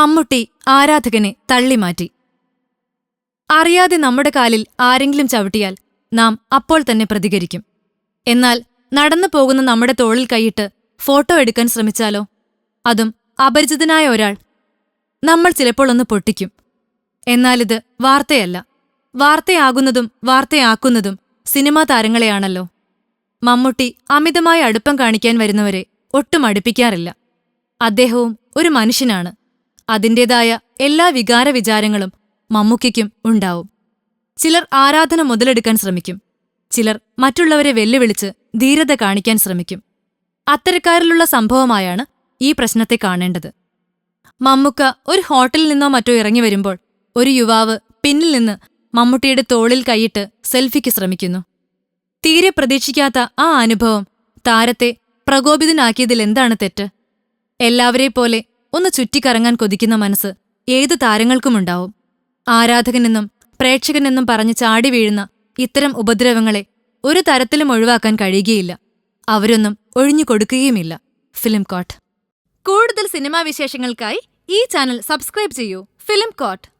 മമ്മൂട്ടി ആരാധകനെ തള്ളിമാറ്റി. അറിയാതെ നമ്മുടെ കാലിൽ ആരെങ്കിലും ചവിട്ടിയാൽ നാം അപ്പോൾ തന്നെ പ്രതികരിക്കും. എന്നാൽ നടന്നു പോകുന്ന നമ്മുടെ തോളിൽ കൈയിട്ട് ഫോട്ടോ എടുക്കാൻ ശ്രമിച്ചാലോ? അതും അപരിചിതനായ ഒരാൾ നമ്മൾ ചിലപ്പോൾ ഒന്ന് പൊട്ടിക്കും. എന്നാലിത് വാർത്തയല്ല. വാർത്തയാകുന്നതും വാർത്തയാക്കുന്നതും സിനിമാ താരങ്ങളെയാണല്ലോ. മമ്മൂട്ടി അമിതമായ അടുപ്പം കാണിക്കാൻ വരുന്നവരെ ഒട്ടും അടുപ്പിക്കാറില്ല. അദ്ദേഹവും ഒരു മനുഷ്യനാണ്. അതിന്റെതായ എല്ലാ വികാരവിചാരങ്ങളും മമ്മൂക്കയ്ക്കും ഉണ്ടാവും. ചിലർ ആരാധന മുതലെടുക്കാൻ ശ്രമിക്കും. ചിലർ മറ്റുള്ളവരെ വെല്ലുവിളിച്ച് ധീരത കാണിക്കാൻ ശ്രമിക്കും. അത്തരക്കാരിലുള്ള സംഭവമായാണ് ഈ പ്രശ്നത്തെ കാണേണ്ടത്. മമ്മുക്ക ഒരു ഹോട്ടലിൽ നിന്നോ മറ്റോ ഇറങ്ങി വരുമ്പോൾ ഒരു യുവാവ് പിന്നിൽ നിന്ന് മമ്മൂട്ടിയുടെ തോളിൽ കൈയിട്ട് സെൽഫിക്ക് ശ്രമിക്കുന്നു. തീരെ പ്രതീക്ഷിക്കാത്ത ആ അനുഭവം താരത്തെ പ്രകോപിതനാക്കിയതിൽ എന്താണ് തെറ്റ്? എല്ലാവരെ പോലെ ഒന്ന് ചുറ്റിക്കറങ്ങാൻ കൊതിക്കുന്ന മനസ്സ് ഏത് താരങ്ങൾക്കുമുണ്ടാവും? ആരാധകനെന്നും പ്രേക്ഷകനെന്നും പറഞ്ഞ് ചാടി വീഴുന്ന ഇത്തരം ഉപദ്രവങ്ങളെ ഒരു തരത്തിലും ഒഴിവാക്കാൻ കഴിയുകയില്ല. അവരൊന്നും ഒഴിഞ്ഞു കൊടുക്കുകയുമില്ല. Film court. കൂടുതൽ സിനിമാ വിശേഷങ്ങൾക്കായി ഈ ചാനൽ സബ്സ്ക്രൈബ് ചെയ്യൂ. Film court.